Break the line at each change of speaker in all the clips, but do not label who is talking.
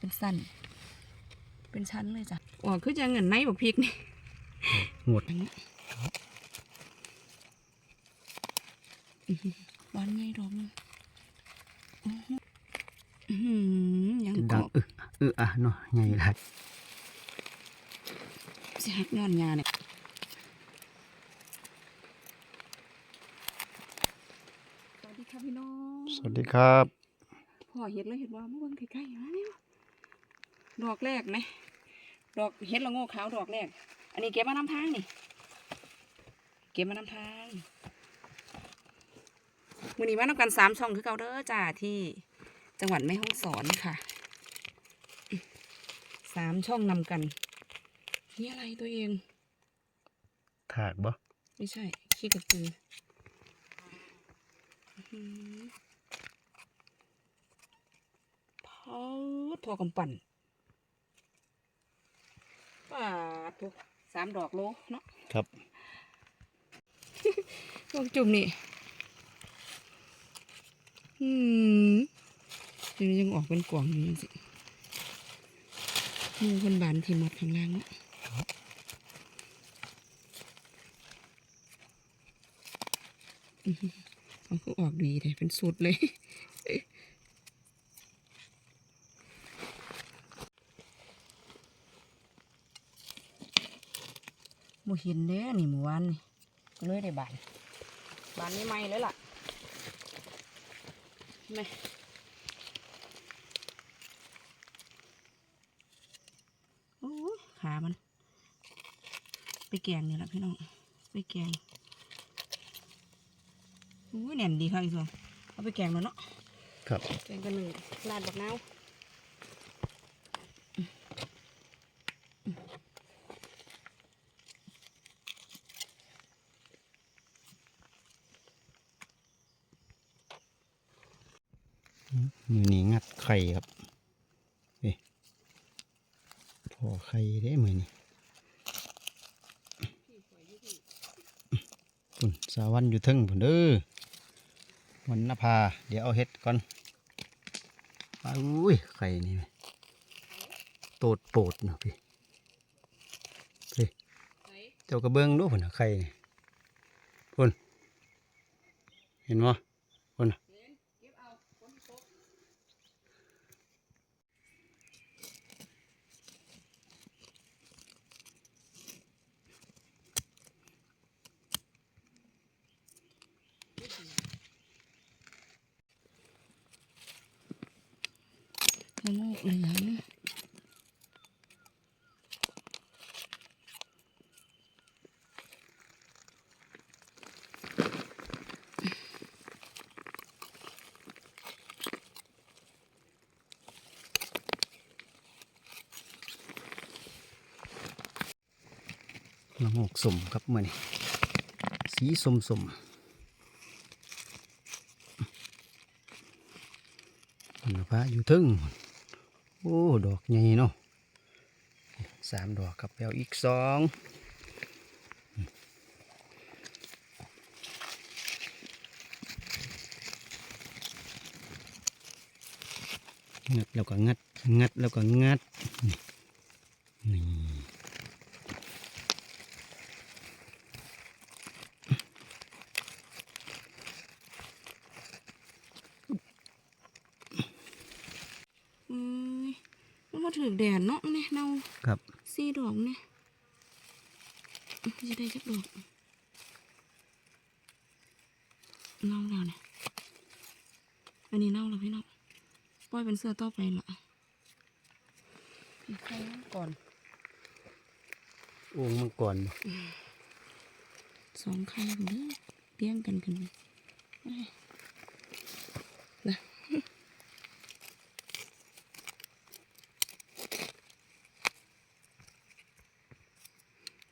เป็นสั้น เป็นชั้นเลยจ้ะอ๋อคือจะเงินในบักพริกนี่
หมด
อันนี้อื้อหือหวานใหญ่ดอกนึงอื้อหืออื้อหือยัง
ดัง
เกาะ
อึอึอะเนาะใหญ่หลาย
สิหักย้อนยาเนี่ยสวัสดีค่ะพี่น้อง
สวัสดีครับ
พ่อเห็ดแล้วเห็ดว่าเมื่อวันใกล้ๆมาเนี่ย ดอกแรกไหมดอกเห็ดละโง่ขาวดอกแรก อันนี้เก็บมานำทางนี่ เก็บมานำทางมือนี้มานำกันสามช่องคือเก่าเด้อจ้าที่จังหวัดแม่ฮ่องสอนค่ะสามช่องนำกันนี่อะไรตัวเอง
ถากบ่
ไม่ใช่ขี้กระตืออื้อหือพอดทอกำปั่น ป้าดทุกสามดอกโลเนาะ
ครับ
พวกจุ่มนี่อืมยังยังออกเป็นกล่องอยู่ยังสิมือคนบานที่มัดข้างล่างเนาะอื้อหือเขาก็ออกดีเลยเป็นสุดเลย โมเห็นเด้นี่หมู่บ้านนี่ก็เลยได้บานบานนี้ไม่เลยล่ะแม่โอ้ยขามัน ไปแกงนี่แหละพี่น้อง ไปแกงโอ้ยแน่นดีค่ะอีกส่วนเอาไปแกงแล้วเนาะ
ครับ
แกงกันหนึ่งลาดบักนาว
มือนี้งัดไข่ครับเอ้พอไข่ได้มือนี้ปุ่นสาวันอยู่ทึ่งพุ่นเด้อวันนภาเดี๋ยวเอาเฮ็ดก่อนอุ้ยไข่นี่โตดโปดเนาะพี่พี่เจ้ากระเบื้องดูพุ่นไข่นี่พุ่นเห็นบ่พุ่น
ละ
โงกสมครับมื่อนี้สีสมสมมันพระอยู่ทึ่งโอ้ ดอกใหญ่เนาะสามดอกครับแล้วอีกสองงัดแล้วก็งัด งัดแล้วก็งัด นี่
อืมมันมาถือแดดเนาะเนี่ยเนา
ครับ
สี่ดอกเนี่ยจะได้สักดอก เน่าแล้วเนี่ย อันนี้เน่าแล้วพี่น้องปล่อยเป็นเสื้อต่อไปละอีกครั้งก่อน
โอ่งมังกรบ่
สองไข่ผมเด้อเลี้ยงกันขึ้นไปเอ้ยนะ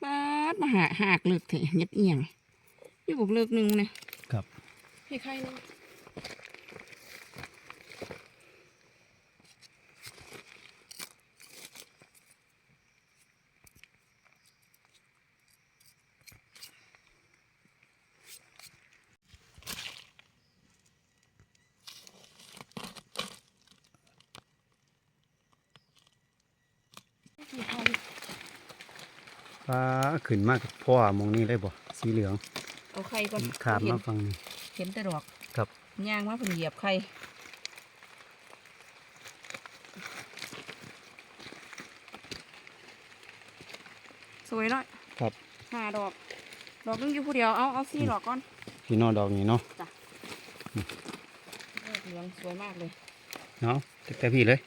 ปาดมาหาหากเลิกเถอะเย็ดเอียงอยู่บอกเลิกหนึ่งเนี่ย
มี
ใครนึง
ปลาขึ้นมากพ่อมองนี่เลยบ่สีเหลือง
เอาไข่ก่อน
ขามมาฟังนี่
ห็นแต่ดอก
ครับ
ย่างว่าเพิ่นเหยียบไข่สวยเนาะ
ครับ
ห้าดอก ดอกนึงอยู่ผู้เดียวเอาเอาสี่ดอกก่อน
พี่นอดอกนี่เนาะ
เหลืองสวยมากเลย
เนาะแต่พี่เลย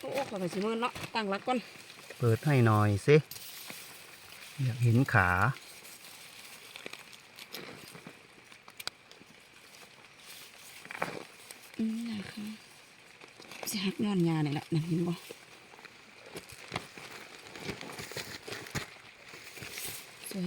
โอ้โหขอไปสิมือเนาะตั้งรักก่อน
เปิดให้หน่อยสิอยากเห็นขา
อืมนะคะสิหักนอนยาเนี่ยแหละนั่นเห็นบ่สวย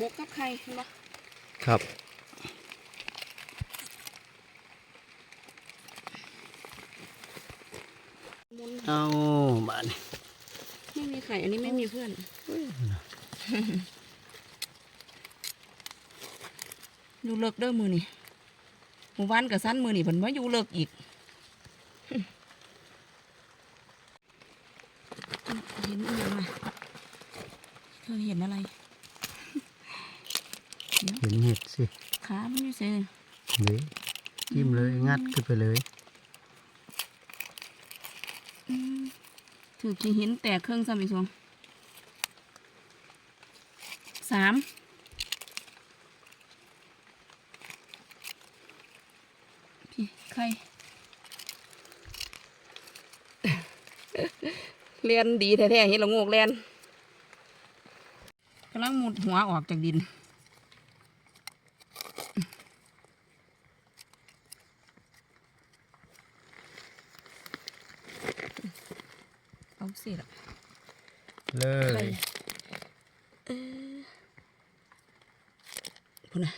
จังอืมนะเอาดูนี่ก่อนหัวกับไข่เห็นปะ
ครับ
มุน
เอาบาน
ไม่มีไข่อันนี้ไม่มีเพื่อนอยู่เลิกเด้อมือนี่หมู่บ้านกับสั้นมือนี่เพิ่นว่าอยู่เลิกอีกเห็นอีกไหมเธอเห็นอะไร
เห็นเห็ดสิ
ขามันอยู่เซ่
เลยจิ้มเลยงัดขึ้นไปเลย
ถือกี่หินแตกเครื่องซ้ำอีกสองสามพี่ใครเรียนดีแท้ๆเห็นละโงกเรียนกำลังมุดหัวออกจากดิน เอา สิละ
เล
ใคร
ย
เออพุ่นนะ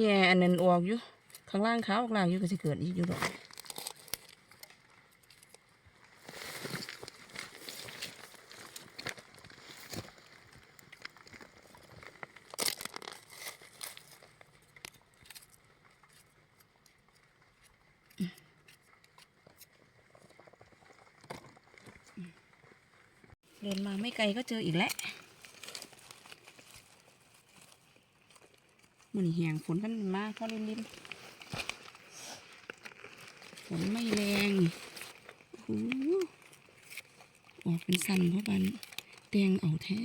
แย่อันนั้นออกอยู่ ข้างล่างขาวข้างล่างอยู่ก็สิเกิดอีกอยู่ดอก เดินมาไม่ไกลก็เจออีกแล้วมันแหงฝนมันมาพอริมริมๆฝนไม่แรงโอ้โหออกเป็นสันเพราะบันเตียงเอาแท้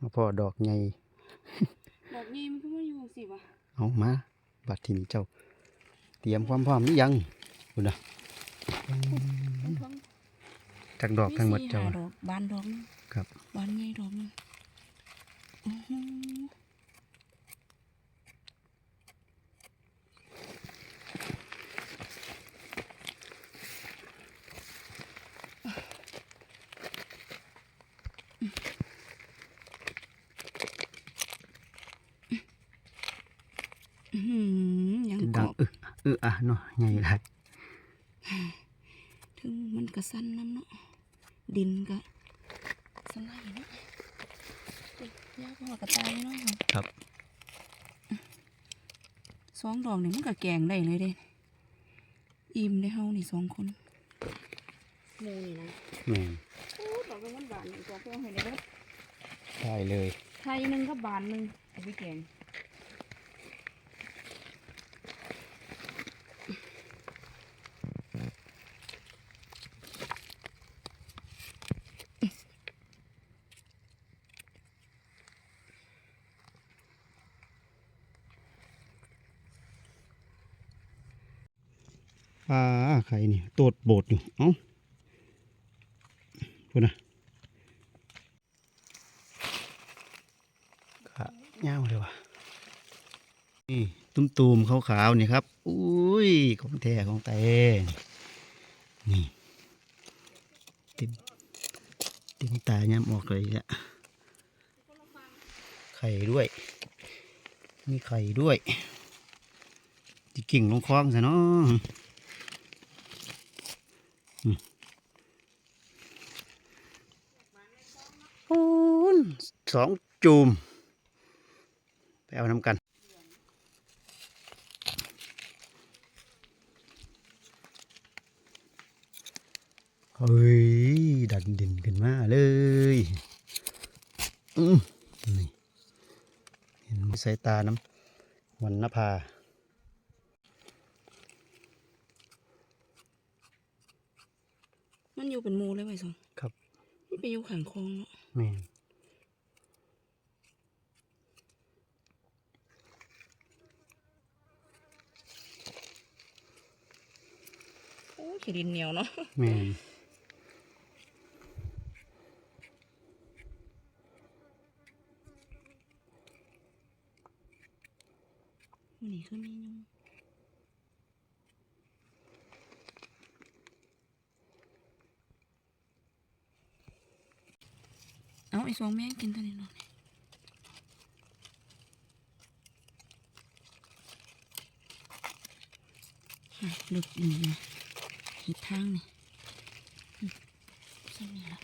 มาพ่อดอกใหญ่
ดอกนี้มันก็มาอยู่สิวะ
เอามาบัดทินเจ้า เตรียมความพร้อมหรือยังคุณนะ
มันเพิ่ง
ทั้งดอกทั้งหมด
สี่
เจ้า
ห้ดอกบานดอกนึง
ครับ
บานใหญ่ดอกนึงอื้อหืออื้อหือยัง
ดั
เกาะ
ง อึอึอะเนาะใหญ่หลาย
ถึงมันก็สั้นน้ำเนาะดินก็สไลด์เนาะเด็กยากกว่ากระต่ายเนาะ
ครับ
สองดอกนี่มันก็แกงได้เลยเด้อิ่มได้เฮานี่สองคนหมูนี่นะ
แม่น
โอ้ดอกเป็นมันบานนี่ตัวเพื่อนให้ได้เด้อ
ได้เลย
ไทยหนึ่งก็บานหนึ่งเอาไปแกง
ไข่นี่โตดโบดอยู่ เอ้าพูดนะขะเงาเลยว่ะนี่ตุ้มๆขาวๆนี่ครับ อุ้ย ของแท้ของแต่นี่เต็มเต็มตาย้ำออกเลยเนี่ยไข่ด้วย มีไข่ด้วยจิกิ่งลงคลองซะเนาะ อืมโอ้นสองจูม ไปเอาน้ำกันเฮ้ย ดันดินขึ้นมาเลยอืมนี่เห็นสายตาน้ำวันนภา
มัน อยู่เป็นหมูเลยไว้สอง
ครับ
มันไปอยู่ข้างคลองเนาะ
แม่น
โอ้ขี้ดินเหนียวเนาะ
แม่น
นี่คือมียุงเอาไอ้ สองแม่งกินตัวนี้เนาะอะลึกนี่นะเห็ดทางนี่อืมใช่ไหมล่ะ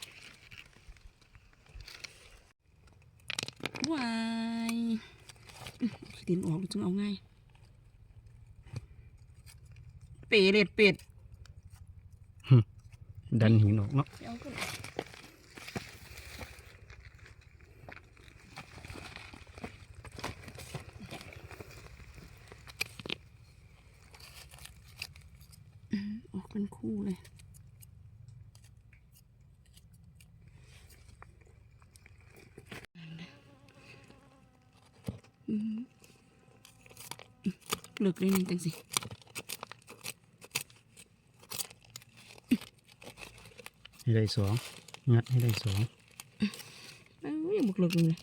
วายอื้อขี้ดินออกจึงเอาง่าย เปรตเป็ด
ดันหินออกเนาะ
เอาขึ้นอืมออก เป็นคู่เลยอืมหลึกเลยนี่จังสิ
ให้ได้สองงัดให้ได้สอง
เอ้ยยังบุกหลึกอยู่เลย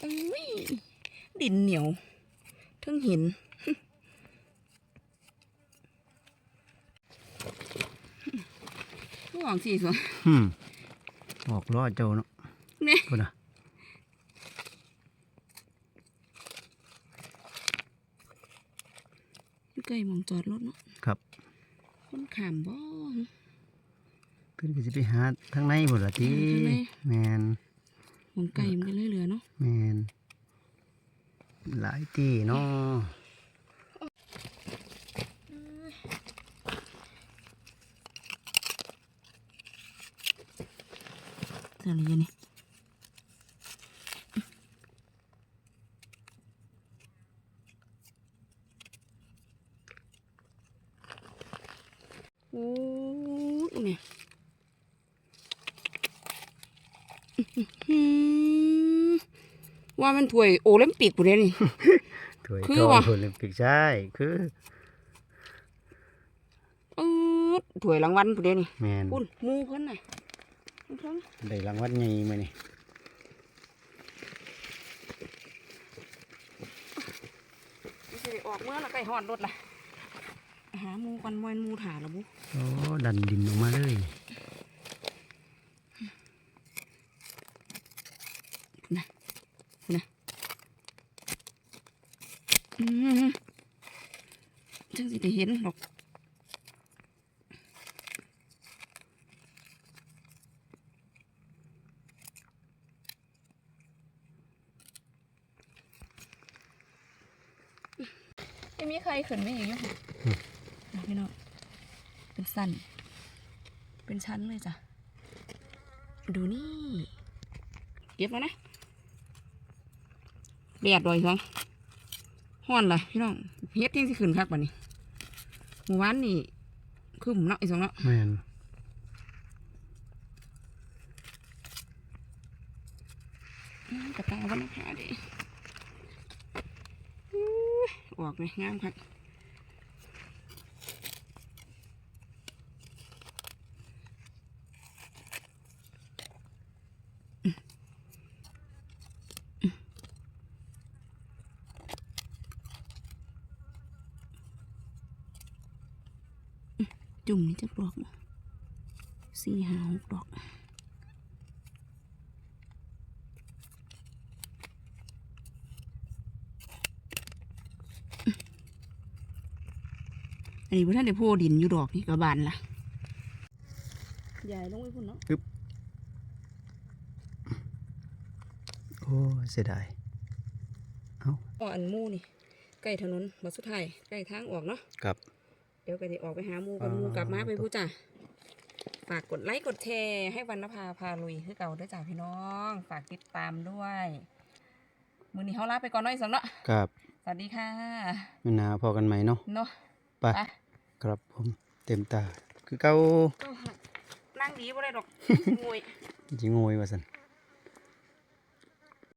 เอ้ย ดินเหนียวทั้งหินหวังสี่ส่วน
หืมออกล้อเจ้าเนาะ
เนี่ย
พูดนะ
ใกล้มองจอดรถเนาะ
ครับ
คนขามบ่
เพื่อนก็จะไปหาทางในหมดละทีแมน
มองไก่มันก็เลยเหลือเนาะ
แมน หลายที่เนาะ
เจออะไรอยู่นี่โอ้เนี่ย ว่ามันถ้วยโอลิมปิกปุ๊เดนี่
ถวย
คือ
ทอง
ว่ะ
โอลิมปิกใช่คือ
อืดถ้วยรางวัลปุ๊เดนี่
แมน
ปุ่นหมูเพิ่นน่ะเพิ่น
ได้รางวัลใหญ่มานี่
มันสิได้ออกเมื่อแล้วใกล้ฮอดรถล่ะหาหมูกันมวยหมูถาละบุ
โอ้ดันดินออกมาเลย
อืม จังสิได้เห็นหรอกยังมีใครขึ้นไม่อยู่อยู่ค่ะอะพี่น้องเป็นสั้น เป็นชั้นเลยจ้ะ ดูนี่ เก็บแล้วนะแดดดอยสอง ห่อนล่ะพี่น้องเฮ็ดยังสิขึ้นคักป่ะนี้หมู่บ้านนี่คือผมเนาะอีสองเนาะ
แม่น
กระตาวันนะคะดิออกเลยงามครับ จุ่มนี่จะดอกบ่สี่ห้าหกดอกอันนี้พระท่านได้โพดินอยู่ดอกนี่กระบานละใหญ่ลงไปพุ่นเนาะ
โอ้ยเสียดาย
อ๋ออันหมูนี่ใกล้ถนนบัดสุดท้ายใกล้ทางออกเนาะ
ครับ
เดี๋ยวก็จะออกไปหาหมูกับ
อ่า
หมูกลับมาไปพูดจ้ะฝากกดไลค์กดแชร์ให้วันนภาพาลุยคือเก่าด้วยจ้ะพี่น้อง ฝากติดตามด้วยมือนี้เขาลาไปก่อนเน้อยสำเนาะ
ครับ
สวัสดีค่ะ
ไม่นาพอกันไหมเนาะ
เนาะ
ไป
ไป
ครับผมเต็มตา คือเก้า
ก็นั่งดีบ่ได้ดอกงวย
จิงโงยว่าสัน